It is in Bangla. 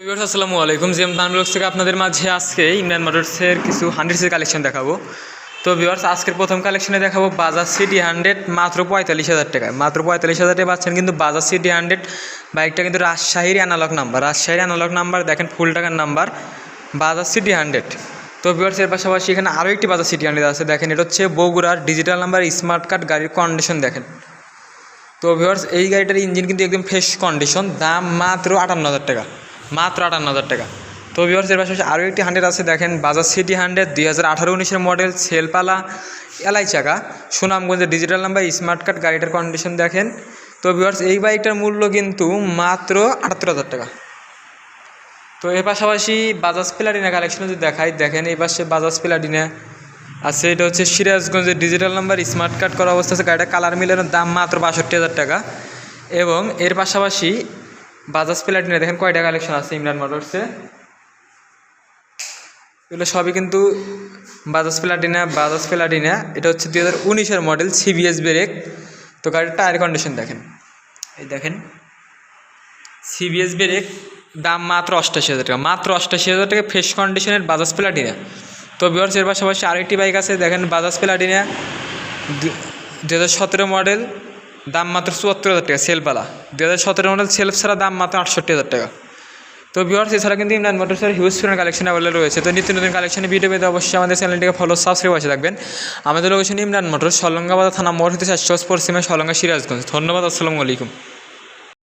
আসসালামু আলাইকুম। জিএম তানবলক্স থেকে আপনাদের মাঝে আজকে ইমরান মোটরসের কিছু হান্ড্রেডসের কালেকশন দেখাবো। তো ভিউয়ার্স আজকের প্রথম কালেকশনে দেখাবো বাজাজ সিটি হান্ড্রেড মাত্র পঁয়তাল্লিশ হাজার টাকায়। মাত্র পঁয়তাল্লিশ হাজার টাকা পাচ্ছেন কিন্তু বাজাজ সিটি হান্ড্রেড বাইকটা কিন্তু রাজশাহীর অ্যানালগ নাম্বার রাজশাহীর অ্যানালগ নাম্বার দেখেন ফুল টাকার নাম্বার বাজাজ সিটি হান্ড্রেড তো ভিউয়ার্স এর পাশাপাশি এখানে আরও একটি বাজাজ সিটি হান্ড্রেড আছে। দেখেন, এটা হচ্ছে বগুড়ার ডিজিটাল নাম্বার স্মার্ট কার্ড গাড়ির কন্ডিশন দেখেন। তো ভিউয়ার্স এই গাড়িটার ইঞ্জিন কিন্তু একদম ফ্রেশ কন্ডিশন দাম মাত্র আটান্ন হাজার টাকা। মাত্র আটান্ন হাজার টাকা। তো ভিউয়ার্স এর পাশাপাশি আরও একটি হান্ড্রেড আছে, দেখেন বাজাজ সিটি হান্ড্রেড দুই হাজার আঠারো উনিশের মডেল সেলপালা এলাই চাকা সুনামগঞ্জের ডিজিটাল নাম্বার স্মার্ট কার্ড গাড়িটার কন্ডিশন দেখেন। তো ভিউয়ার্স এই বাইকটার মূল্য কিন্তু মাত্র আটাত্তর হাজার টাকা। তো এর পাশাপাশি বাজাজ প্লাটিনা কালেকশন যদি দেখাই, দেখেন, এই পাশে বাজাজ প্লাটিনা আছে, এটা হচ্ছে সিরাজগঞ্জের ডিজিটাল নাম্বার স্মার্ট কার্ড করা অবস্থা আছে গাড়িটা কালার মিলানোর দাম মাত্র বাষট্টি হাজার টাকা। এবং এর পাশাপাশি বাজাজ প্লাটিনা দেখেন কয়টা কালেকশন আছে ইমরান মোটরসে এগুলো সবই কিন্তু বাজাজ প্লাটিনা বাজাজ প্লাটিনা এটা হচ্ছে দুই হাজার উনিশের মডেল সিবিএস ব্রেক তো গাড়ির টায়ার কন্ডিশন দেখেন। এই দেখেন সিবিএস ব্রেক দাম মাত্র অষ্টাশি হাজার টাকা। মাত্র অষ্টাশি হাজার টাকা ফ্রেশ কন্ডিশনের বাজাজ প্লাটিনা তো বিহার এর পাশাপাশি আরেকটি বাইক আছে, দেখেন বাজাজ প্লাটিনা দু হাজার সতেরো মডেল দাম মাত্র চুয়াত্তর হাজার টাকা, সেলবালা। দু হাজার সতেরো মডেল সেলফ ছাড়া দাম মাত্র আটষট্টি হাজার টাকা। তো বিহার এছাড়া কিন্তু ইমরান মোটরসের হিউজ ফিরের কালেকশন অ্যাভেলেবল রয়েছে। তো নিত্য নতুন কালেকশনে ভিডিও পেতে অবশ্যই আমাদের চ্যানেলটিকে ফলো সাবস্ক্রাইব আছে থাকবেন। আমাদের লোকেশন ইমরান মোটর সলঙ্গাবাদ থানা মোড় হতে চারশো পশ্চিমে সলঙ্গা সিরাজগঞ্জ। ধন্যবাদ, আসসালামু আলাইকুম।